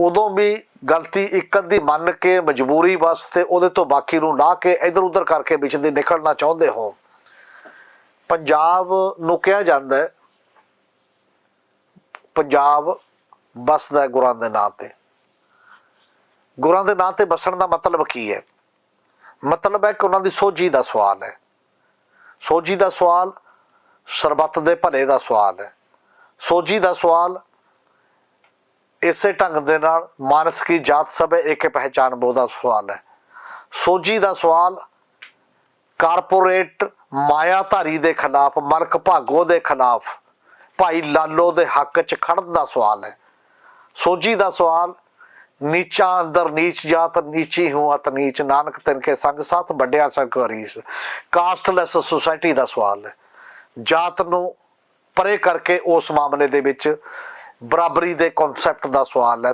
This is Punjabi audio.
ਉਦੋਂ ਵੀ ਗਲਤੀ ਇੱਕ ਅੱਧੀ ਮੰਨ ਕੇ ਮਜਬੂਰੀ ਵਾਸਤੇ ਉਹਦੇ ਤੋਂ ਬਾਕੀ ਨੂੰ ਲਾ ਕੇ ਇਧਰ ਉਧਰ ਕਰਕੇ ਵਿੱਚ ਦੀ ਨਿਕਲਣਾ ਚਾਹੁੰਦੇ ਹੋ। ਪੰਜਾਬ ਨੂੰ ਕਿਹਾ ਜਾਂਦਾ ਹੈ, ਪੰਜਾਬ ਬਸਦਾ ਹੈ ਗੁਰਾਂ ਦੇ ਨਾਂ ਤੇ। ਗੁਰਾਂ ਦੇ ਨਾਂ ਤੇ ਬਸਣ ਦਾ ਮਤਲਬ ਕੀ ਹੈ? ਮਤਲਬ ਹੈ ਕਿ ਉਹਨਾਂ ਦੀ ਸੋਝੀ ਦਾ ਸਵਾਲ ਹੈ। ਸੋਝੀ ਦਾ ਸਵਾਲ ਸਰਬੱਤ ਦੇ ਭਲੇ ਦਾ ਸਵਾਲ ਹੈ। ਸੋਝੀ ਦਾ ਸਵਾਲ ਇਸੇ ਢੰਗ ਦੇ ਨਾਲ ਮਾਨਸ ਕੀ ਜਾਤ ਸਭ ਇੱਕ ਪਹਿਚਾਨ ਬੋ ਸਵਾਲ ਹੈ। ਸੋਝੀ ਦਾ ਸਵਾਲ, ਕਾਰਪੋਰੇਟ ਮਾਇਆਧਾਰੀ ਦੇ ਖਿਲਾਫ, ਮਲਕ ਭਾਗੋ ਦੇ ਖਿਲਾਫ, ਭਾਈ ਲਾਲੋ ਦੇ ਹੱਕ 'ਚ ਖੜਨ ਦਾ ਸਵਾਲ ਹੈ। ਸੋਝੀ ਦਾ ਸਵਾਲ, ਨੀਚਾ ਅੰਦਰ ਨੀਚ ਜਾਤ, ਨੀਚੀ ਹੂੰ ਅਤ ਨੀਚ, ਨਾਨਕ ਤਿਨ ਕੇ ਸੰਗ ਸਾਥ ਵੱਡਿਆ ਸਕ ਕਾਸਟਲੈਸ ਸੁਸਾਇਟੀ ਦਾ ਸਵਾਲ ਹੈ। ਜਾਤ ਨੂੰ ਪਰੇ ਕਰਕੇ ਉਸ ਮਾਮਲੇ ਦੇ ਵਿੱਚ ਬਰਾਬਰੀ ਦੇ ਕਨਸੈਪਟ ਦਾ ਸਵਾਲ ਹੈ।